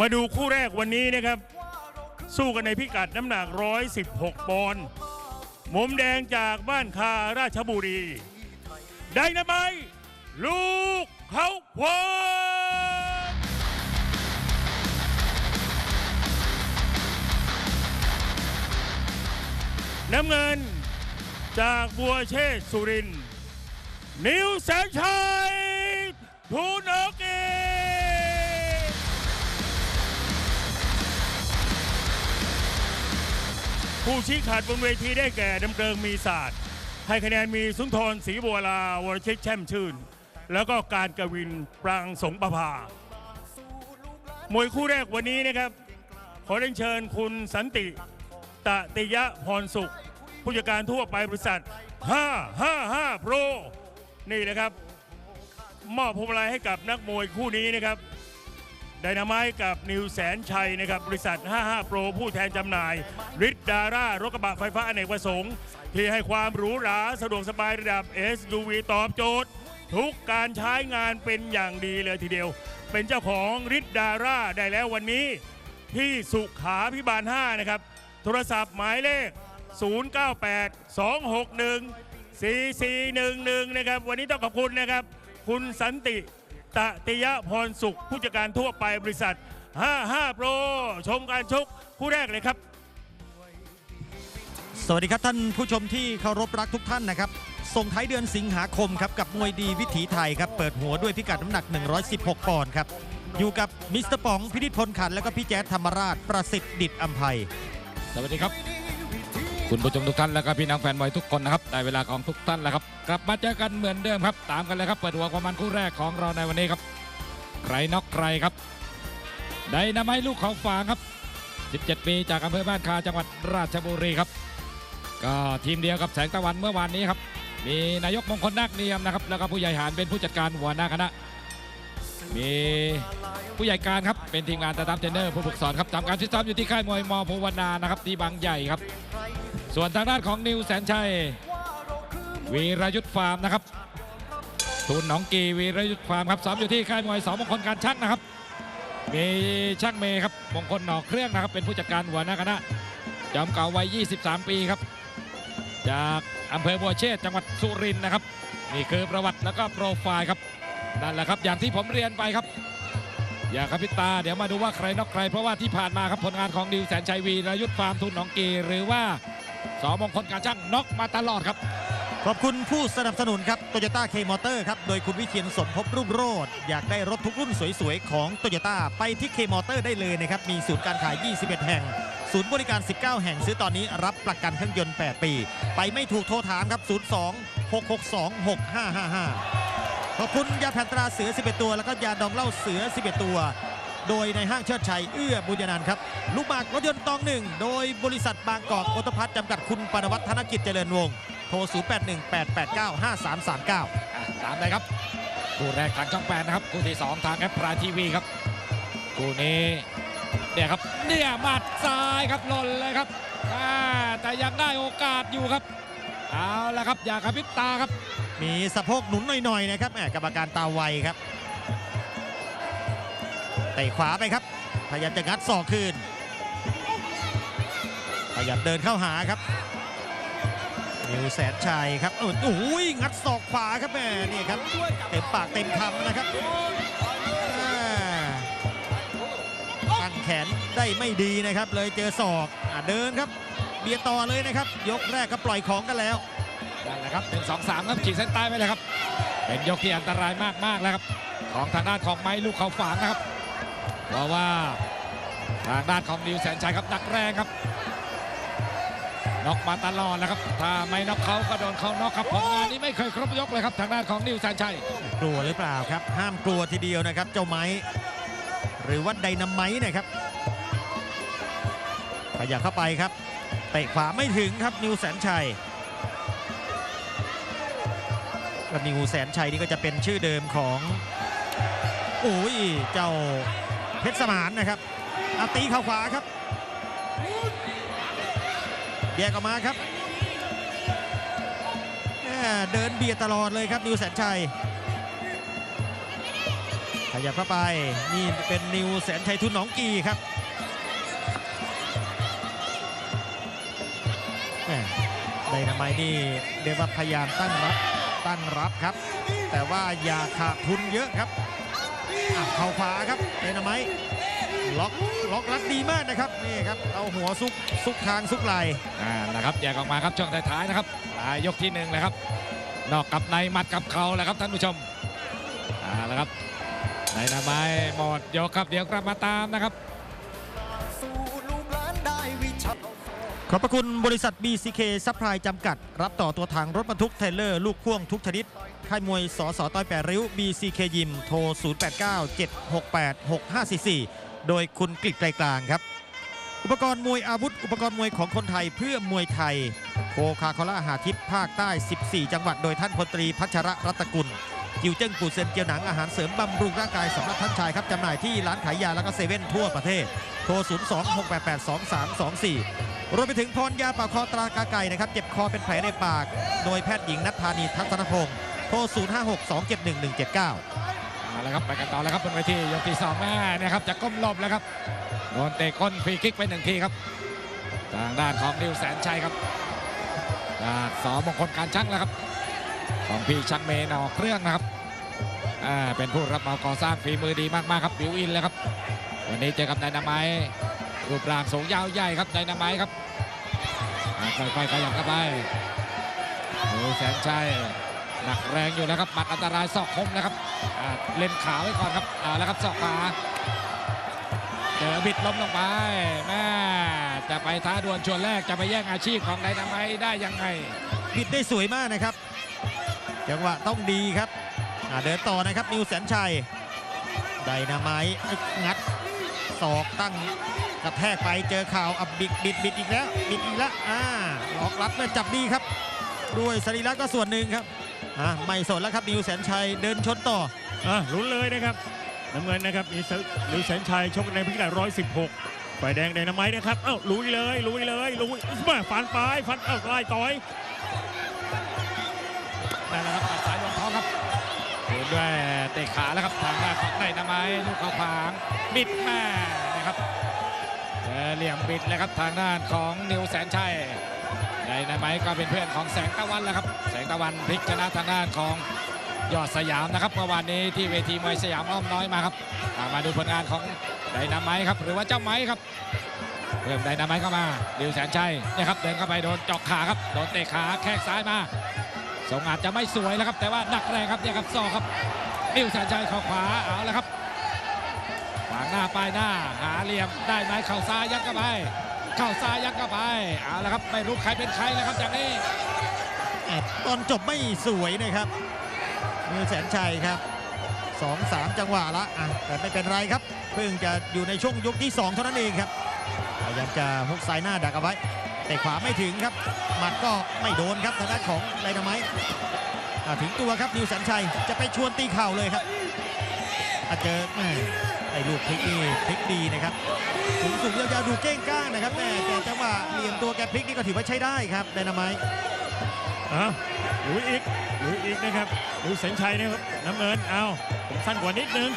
มาดูคู่แรกวันนี้นะครับ สู้กันในพิกัดน้ำหนัก 116 ปอนด์มุมแดงจากบ้านคาราชบุรี ไดนาไมลูกเขาควายน้ำเงินจากบัวเชษสุริน นิวแสนชัยทูนอก ผู้ชี้ขาดบนเวทีได้แก่ดำเริงมีศาสตร์ ให้คะแนนมีสุนทรศรีบัวลาวรชิตแช่มชื่น แล้วก็การกวินปรางสงประภามวยคู่แรกวันนี้นะครับ ขอเรียนเชิญคุณสันติตะติยะพรสุข ผู้จัดการทั่วไปบริษัท 555โปรนี่นะครับ มอบพวงมาลัยให้กับนักมวยคู่นี้นะครับ ดนาไมต์กับนิวแสนชัยนะครับบริษัท 55 โปรผู้แทนจำหน่ายริดดาร่ารถกระบะไฟฟ้าอเนกประสงค์ ที่ให้ความหรูหราสะดวกสบายระดับ SUV ตอบโจทย์ ทุกการใช้งานเป็นอย่างดีเลยทีเดียว เป็นเจ้าของริดดาร่าได้แล้ววันนี้ ที่สุขาพิบาล 5 นะครับ โทรศัพท์หมายเลข 098 261 4411 นะครับ วันนี้ต้องขอบคุณนะครับ คุณสันติ ตะติยะพรสุข ผู้จัดการทั่วไปบริษัท 55โปรชมการชกคู่แรกเลยครับ สวัสดีครับท่านผู้ชมที่เคารพรักทุกท่านนะครับ ส่งท้ายเดือนสิงหาคมครับกับมวยดีวิถีไทยครับ เปิดหัวด้วยพิกัดน้ำหนัก 116 ปอนด์ครับ อยู่กับมิสเตอร์ป๋องพินิจพลขัน และก็พี่แจ๊ดธรรมราชประสิทธิ์ดิตอัมภัย สวัสดีครับ คุณผู้ชมทุกท่านและก็พี่น้องแฟนบอยทุกคนนะครับได้เวลาของทุกท่านแล้วครับ กลับมาเจอกันเหมือนเดิมครับ ตามกันเลยครับเปิดหัวความมันคู่แรกของเราในวันนี้ครับใครน็อกใครครับไดนาไมลูกเขาฝางครับ 17 ปีจากอำเภอบ้านคาจังหวัดราชบุรีครับ ก็ทีมเดียวกับแสงตะวันเมื่อวานนี้ครับ มีนายกมงคลนาคเนียมนะครับ แล้วก็ผู้ใหญ่หารเป็นผู้จัดการหัวหน้าคณะ มีผู้ใหญ่การครับ เป็นทีมงานตาตามเทรนเนอร์ผู้ฝึกสอนครับทำการฟิตซ้อมอยู่ที่ค่ายมวยมอภูวนานะครับที่บางใหญ่ครับ ส่วนทางด้านของนิวแสนชัยวีรยุทธฟาร์มนะครับทุนหนองกีวีรยุทธฟาร์มครับซ้อมอยู่ที่ค่ายมวยสองมงคลการช่างนะครับ มีช่างเมย์ครับมงคลหนอกเครื่องนะครับ เป็นผู้จัดการหัวหน้าคณะจอมเก่าวัย 23 ปีครับ จากอำเภอบัวเชษจังหวัดสุรินทร์นะครับนี่คือประวัติแล้วก็โปรไฟล์ครับนั่นแหละครับอย่างที่ผมเรียนไปครับ อย่าครับพิตา เดี๋ยวมาดูว่าใครนอกใครเพราะว่าที่ผ่านมาครับผลงานของดิวแสนชัยวีรยุทธฟาร์มทุนหนองกีหรือว่า สอมงคลการช่างน็อกมาตลอดครับ ขอบคุณผู้สนับสนุนครับโตโยต้าเคมอเตอร์ครับ โดยคุณวิเชียนสมภพรุ่งโรจน์อยากได้รถทุกรุ่นสวยๆ ของโตโยต้าไปที่เคมอเตอร์ได้เลยนะครับ มีศูนย์การขาย 21 แห่ง ศูนย์บริการ 19 แห่งซื้อตอนนี้รับประกันเครื่องยนต์ 8 ปี ไปไม่ถูกโทรถามครับ 02 662 6555 ขอบคุณยาแผ่นตราเสือ 11 ตัว แล้วก็ยาดองเหล้าเสือ 11 ตัว โดยในห้างเชิดชัยเอื้อบุญยนันท์ครับ ลูกหมากรถยนต์ตองหนึ่งโดยบริษัทบางกอกออโตพัฒน์จำกัดคุณปนวัฒน์ธนกิจเจริญวงศ์โทร 0818895339อะตามเลยครับ คู่แรกทางช่องแปดนะครับ คู่ที่สองทางแอปพลายทีวีครับ คู่นี้เนี่ยครับเนี่ยหมัดซ้ายครับหล่นเลยครับอ่าแต่ยังได้โอกาสอยู่ครับ เอาละครับอย่ากระพริบตาครับ มีสะโพกหนุนหน่อยๆนะครับแหม่กรรมการตาไวครับ เตะขวาไปครับ พยายามจะงัดศอกคืน พยายามเดินเข้าหาครับนิวแสนชัยครับเออโอ้ยงัดศอกขวาครับแม่นี่ครับเต็มปากเต็มคำนะครับตั้งแขนได้ไม่ดีนะครับ เลยเจอศอกอเดินครับ เบียต่อเลยนะครับ ยกแรกก็ปล่อยของกันแล้วนั่นแหละครับหนึ่งสองสามครับขีดเส้นใต้ไปเลยครับ เป็นยกที่อันตรายมากๆแล้วครับของทางด้านของไม้ลูกเขาฝางนะครับ เพราะว่าทางด้านของนิวแสนชัยครับดักแรงครับน็อกมาตลอดแล้วครับ ถ้าไม่น็อกเขาก็โดนเขาน็อกครับผลงานนี้ไม่เคยครบยกเลยครับ ทางด้านของนิวแสนชัย กลัวหรือเปล่าครับ ห้ามกลัวทีเดียวนะครับ เจ้าไม้ หรือว่าไดนาไมต์นะครับขยับเข้าไปครับเตะขวาไม่ถึงครับนิวแสนชัยก็นิวแสนชัยนี่ก็จะเป็นชื่อเดิมของโอ้ยเจ้า เพชรสมานนะครับอาตีเข่าขวาครับเบียดออกมาครับเดินเบียดตลอดเลยครับนิวแสนชัยขยับเข้าไปนี่เป็นนิวแสนชัยทุนหนองกีครับแหม่ไดนาไมนี่เรียกว่าพยายามตั้งรับตั้งรับครับ แต่ว่าอย่าขาดทุนเยอะครับ อะเข่าขวาครับไดนาไมต์ล็อกล็อกรัดดีมากนะครับนี่ครับเอาหัวซุกซุกคางซุกไหลอ่านะครับแยกออกมาครับช่วงท้ายๆนะครับปลายยกที่หนึ่งเลยครับ นอกกับในหมัดกับเข่าแหละครับท่านผู้ชมอ่าแล้วครับในนาไม้หมดยกครับเดี๋ยวกลับมาตามนะครับ ขอบพระคุณบริษัท BCK ซัพพลายจำกัด รับต่อตัวถังรถบรรทุกเทเลอร์ลูกพ่วงทุกชนิด ค่ายมวยสสต้อยแปดริ้ว BCK ยิมโทร 0897686544 โดยคุณกฤษไกรกลางครับ อุปกรณ์มวยอาวุธ อุปกรณ์มวยของคนไทยเพื่อมวยไทยโคคาโคล่าหาทิพย์ภาคใต้ 14 จังหวัด โดยท่านพลตรีพัชระรัตกุล จิวเจิ้งปูเซนเจียวหนังอาหารเสริมบำรุงร่างกายสำหรับท่านชายครับจำหน่ายที่ร้านขายยาและก็เซเว่นทั่วประเทศ โทร 02-688-2324 รวมไปถึงพรยาปากคอตรากาไก่นะครับเจ็บคอเป็นแผลในปาก โดยแพทย์หญิงนัทธานีทัศนพงศ์โทร 0562711179เอาละครับไปกันต่อแล้วครับบนเวทียกที่สองแม่นะครับจะก้มหลบแล้วครับโดนเตะก้นฟรีคิกไปหนึ่งทีครับ ทางด้านของนิวแสนชัยครับจากสอมงคลการช่างแล้วครับ ของพี่ช่างเมนออกเครื่องนะครับอ่าเป็นผู้รับเหมาก่อสร้างฝีมือดีมากๆครับบิวอินเลยครับ วันนี้เจอกับไดนาไมรูปร่างสูงยาวใหญ่ครับไดนาไมครับอ่าค่อยๆขยับเข้าไปนิวแสนชัยหนักแรงอยู่แล้วครับหมัดอันตรายศอกคมนะครับเล่นขาไว้ก่อนครับเอาแล้วครับศอกขวาเจอบิดล้มลงไปแม่จะไปท้าดวลชวนแรกจะไปแย่งอาชีพของไดนาไมได้ยังไงบิดได้สวยมากนะครับ จังหวะต้องดีครับเดินต่อนะครับนิวแสนชัยไดนาไมต์งัดศอกตั้งกระแทกไปเจอข่าวอับบิดบิดบิดอีกแล้วบิดอีกแล้วอ่าล็อกรัดมาจับดีครับด้วยสรีระก็ส่วนหนึ่งครับอ่าไม่สนแล้วครับนิวแสนชัยเดินชนต่ออะลุ้นเลยนะครับน้ำเงินนะครับมีหรือแสนชัยชกในพิกัด116ฝ่ายแดงไดนาไมต์นะครับเอ้าลุยเลยลุยเลยลุยมาฟันปลายฟันเอ้าไล่ต่อย ขาแล้วครับทางด้านของไดนาไมต์ลูกเขาขวางบิดแม่นะครับเจอเหลี่ยมบิดเลยครับทางด้านของนิวแสนชัยไดนาไมต์ก็เป็นเพื่อนของแสงตะวันแล้วครับ แสงตะวันพลิกชนะทางด้านของยอดสยามนะครับเมื่อวานนี้ที่เวทีมวยสยามอ้อมน้อยมาครับมาดูผลงานของไดนาไมต์ครับหรือว่าเจ้าไม้ครับเพิ่มไดนาไมต์เข้ามาดิวแสนชัยเนี่ยครับเดินเข้าไปโดนจอกขาครับโดนเตะขาแข้งซ้ายมาทรงอาจจะไม่สวยแล้วครับแต่ว่าหนักแรงครับเนี่ยครับศอกครับ ดิวแสนชัยเข่าขวาเอาล้วครับขวางหน้าป้ายหน้า หาเหลี่ยมได้ไหมเข่าซ้ายยัดเข้าไปเข่าซ้ายยัดเข้าไปเอาล้วครับไม่รู้ใครเป็นใครแล้วครับอย่างนี้ตอนจบไม่สวยนะครับนิวแสนชัยครับสองสามจังหวะละอะแต่ไม่เป็นไรครับ เพิ่งจะอยู่ในช่วงยกที่ 2 เท่านั้นเองครับพยายามจะฮุกซ้ายหน้าดักเอาไว้ แต่ขวาไม่ถึงครับ หมัดก็ไม่โดนครับทางด้านของไดนาไม ถึงตัวครับนิวแสนชัยจะไปชวนตีเข่าเลยครับอะเจอไอ้ลูกพลิกนี่พลิกดีนะครับสูงสูงยาวๆดูเก้งก้างนะครับแม่แต่จังหวะเหลี่ยมตัวแกพลิกนี่ก็ถือว่าใช้ได้ครับไดนาไมต์อะลุยอีกลุยอีกนะครับดูแสนชัยนะครับน้ำเงินเอาผมสั้นกว่านิดนึง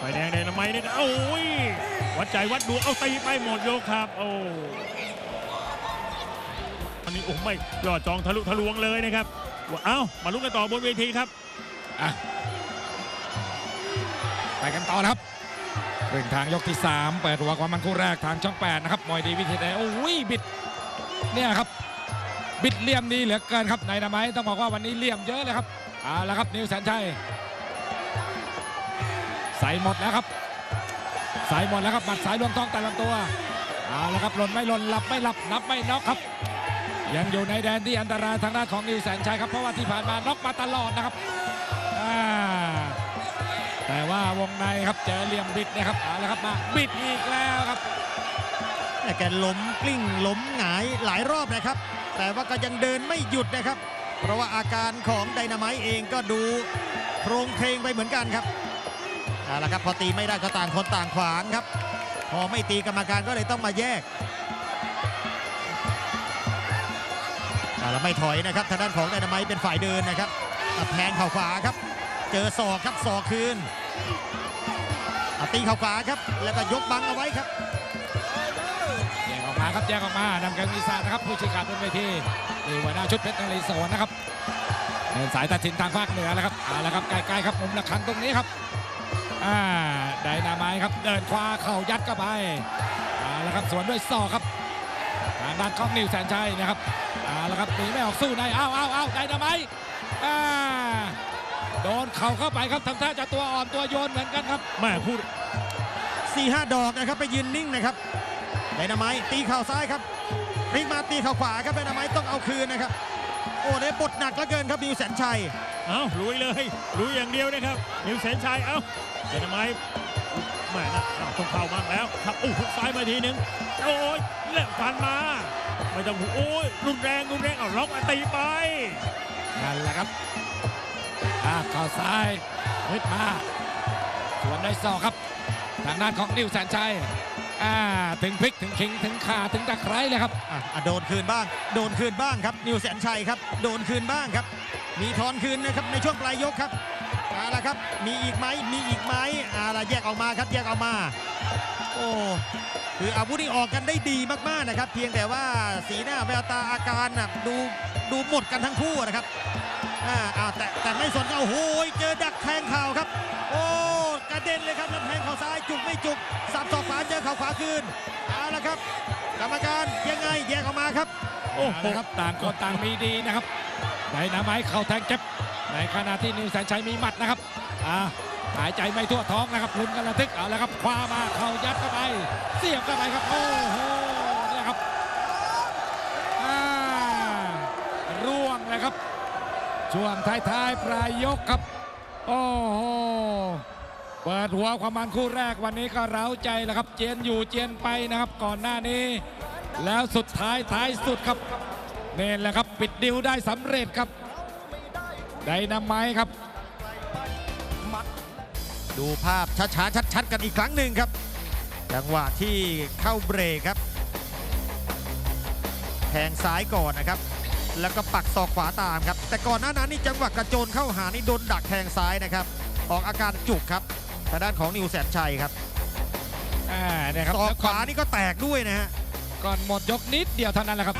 ฝ่ายแดงไดนาไมต์นี่โอ้ยวัดใจวัดดวงเอาตีไปหมดโยครับโอ้อันนี้โอ้ไม่ยอดจองทะลุทะลวงเลยนะครับ เอ้ามาลุ้นกันต่อบนเวทีครับอะไปกันต่อครับเรื่องทางยกที่ 3 เปิดหัวความมันคู่แรกทางช่อง 8 นะครับมวยดีวิธีใดโอ้ยบิดเนี่ยครับ บิดเลี่ยมดีเหลือเกินครับในนาไมต์ต้องบอกว่าวันนี้เลี่ยมเยอะเลยครับเอาละครับนิวแสนชัยใส่หมดแล้วครับใส่หมดแล้วครับหมัดสายรวมท้องแต่ลำตัวเอาละครับหล่นไม่หล่นหลับไม่หลับนับไม่น็อกครับ ยังอยู่ในแดนที่อันตรายทางด้านของนิวแสนชัยครับเพราะว่าที่ผ่านมาน็อกมาตลอดนะครับแต่ว่าวงในครับเจอเหลี่ยมบิดนะครับเอาละครับมาบิดอีกแล้วครับแต่แกล้มกลิ้งล้มหงายหลายรอบนะครับ แต่ว่าก็ยังเดินไม่หยุดนะครับ เพราะว่าอาการของไดนาไมต์เองก็ดูโครงเพลงไปเหมือนกันครับเอาละครับพอตีไม่ได้ก็ต่างคนต่างขวางครับ พอไม่ตีกรรมการก็เลยต้องมาแยก เอาละไม่ถอยนะครับทางด้านของไดนาไมเป็นฝ่ายเดินนะครับตัดแทงเข่าขวาครับ เจอศอกครับศอกคืนตีเข่าขวาครับ แล้วก็ยกบังเอาไว้ครับแยกออกมาครับแยกออกมานำกางวีซานะครับผู้ชี้ขาดบนเวทีนี่หัวหน้าชุดเพชรนเรศวรนะครับเป็นสายตัดสินทางภาคเหนือแล้วครับเอาละครับใกล้ๆครับมุมระฆังตรงนี้ครับอ่าไดนาไมครับเดินขวาเข่ายัดเข้าไปเอาละครับสวนด้วยศอกครับทางด้านของนิวแสนชัยนะครับ เอาละครับหนีไม่ออกสู้ในอ้าวอ้าวอ้าวไดนาไมต์อ่าโดนเข่าเข้าไปครับทำท่าจะตัวอ่อนตัวโยนเหมือนกันครับแม่พูด4ีหดอกนะครับไปยืนนิ่งนะครับไดนาไมต์ตีเข่าซ้ายครับพลิกมาตีเข่าขวาครับไดนาไมต์ต้องเอาคืนนะครับ โอ้ได้บทหนักเหลือเกินครับนิวแสนชัยเอ้าลุยเลยลุยอย่างเดียวนะครับนิวแสนชัยเอ้าเดนไม้แม่นะเอาต้องเข้าบ้างแล้วครับโอ้หุกซ้ายมาทีนึงโอ้ยเล่นฟันมา ไม่ต้องโอ้ยรุนแรงรุนแรงเอาล็อกมาตีไปนั่นแหละครับอ่าเข่าซ้ายฮึดมาสวนด้วยศอกครับ ทางด้านของนิวแสนชัยอ่าถึงพลิกถึงคิงถึงขาถึงตะไคร้เลยครับอะอะโดนคืนบ้าง โดนคืนบ้างครับ นิวแสนชัยครับ โดนคืนบ้างครับ มีทอนคืนนะครับในช่วงปลายยกครับเอาละครับ มีอีกไหมมีอีกไหมเอาละแยกออกมาครับแยกออกมา โอ้คืออาวุธที่ออกกันได้ดีมากๆนะครับ เพียงแต่ว่าสีหน้าแววตาอาการน่ะดูดูหมดกันทั้งคู่นะครับอ่าอ่าแต่แต่ไม่สนเอาโอ้โหเจอดักแทงเข่าครับ โอ้กระเด็นเลยครับแล้วแทงเข่าซ้ายจุกไม่จุกสับศอกขวาเจอเข่าขวาคืนเอาละครับ กรรมการยังไงแยกออกมาครับโอ้โอ้โหโหครับต่างคนต่างมีดีนะครับไดนาไมต์เข่าแทงเจ็บในขณะที่นิวแสนชัยมีหมัดนะครับอ่า หายใจไม่ทั่วท้องนะครับลุ้นกันระทึกเอาละครับคว้ามาเข่ายัดเข้าไป เสียบเข้าไปครับโอ้โหเนี่ยครับร่วงเลยครับ ช่วงท้ายๆปลายยกครับ โอ้โหเปิดหัวความมันคู่แรกวันนี้ก็เร้าใจแล้วครับ เจียนอยู่เจียนไปนะครับก่อนหน้านี้ แล้วสุดท้ายท้ายสุดครับนี่แหละครับ ปิดดิวได้สำเร็จครับไดนาไมต์ครับ ดูภาพช้าๆชัดๆกันอีกครั้งหนึ่งครับ จังหวะที่เข้าเบรกครับแทงซ้ายก่อนนะครับ แล้วก็ปักศอกขวาตามครับ แต่ก่อนหน้านั้นนี่จังหวะกระโจนเข้าหานี่โดนดักแทงซ้ายนะครับ ออกอาการจุกครับทางด้านของนิวแสนชัยครับอ่าเนี่ยครับศอกแล้วขวานี่ก็แตกด้วยนะฮะก่อนหมดยกนิดเดียวเท่านั้นแหละครับ